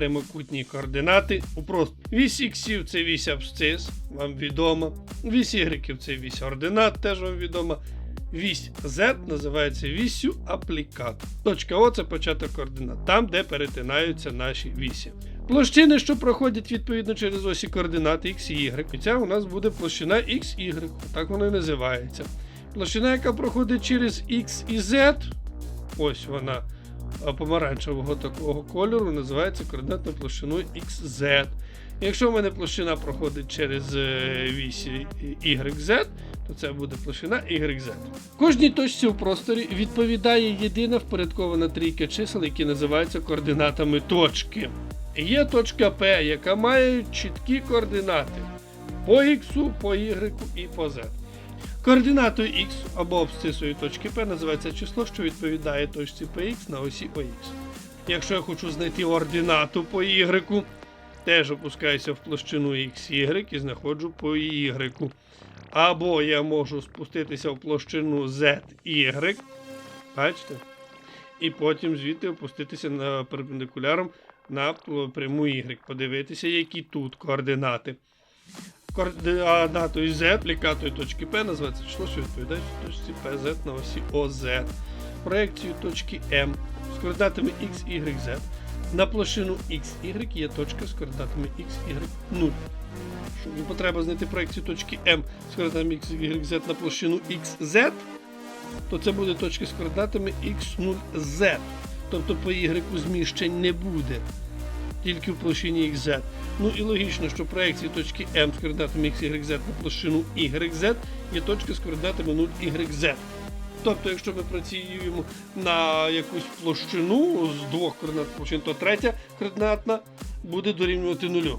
прямокутні координати. У просто вісь іксів це вісь абсцис, вам відомо. Вісь ігреків це вісь ординат, теж вам відомо. Вісь Z називається віссю аплікат. Точка О це початок координат, там, де перетинаються наші вісі. Площини, що проходять відповідно через осі координат X і Y. І ця у нас буде площина XY, так воно і називається. Площина, яка проходить через X і Z, ось вона помаранчевого такого кольору, називається координатною площиною XZ. Якщо в мене площина проходить через е, вісі YZ, то це буде площина YZ. Кожній точці у просторі відповідає єдина впорядкована трійка чисел, які називаються координатами точки. Є точка P, яка має чіткі координати по X, по Y і по Z. Координатою X або абсцисою точки P називається число, що відповідає точці PX на осі OX. Якщо я хочу знайти ординату по Y, теж опускаюся в площину XY і знаходжу по Y. Або я можу спуститися в площину ZY, бачите? І потім звідти опуститися на перпендикуляром на пряму Y. Подивитися, які тут координати. Координатою Z, аплікатою точки P називається число, що відповідає точці PZ на осі OZ. Проекцію точки M з координатами X, Y, Z. На площину X, Y є точка з координатами X, Y, 0. Щоб потреба знайти проекцію точки M з координатами X, Y, Z на площину X, Z, то це буде точка з координатами X0, Z. Тобто по Y зміщень не буде тільки в площині XZ. Ну і логічно, що проекції точки M з координатами XYZ на площину YZ є точки з координатами 0 YZ. Тобто, якщо ми працюємо на якусь площину з двох координат площин, то третя координатна буде дорівнювати нулю.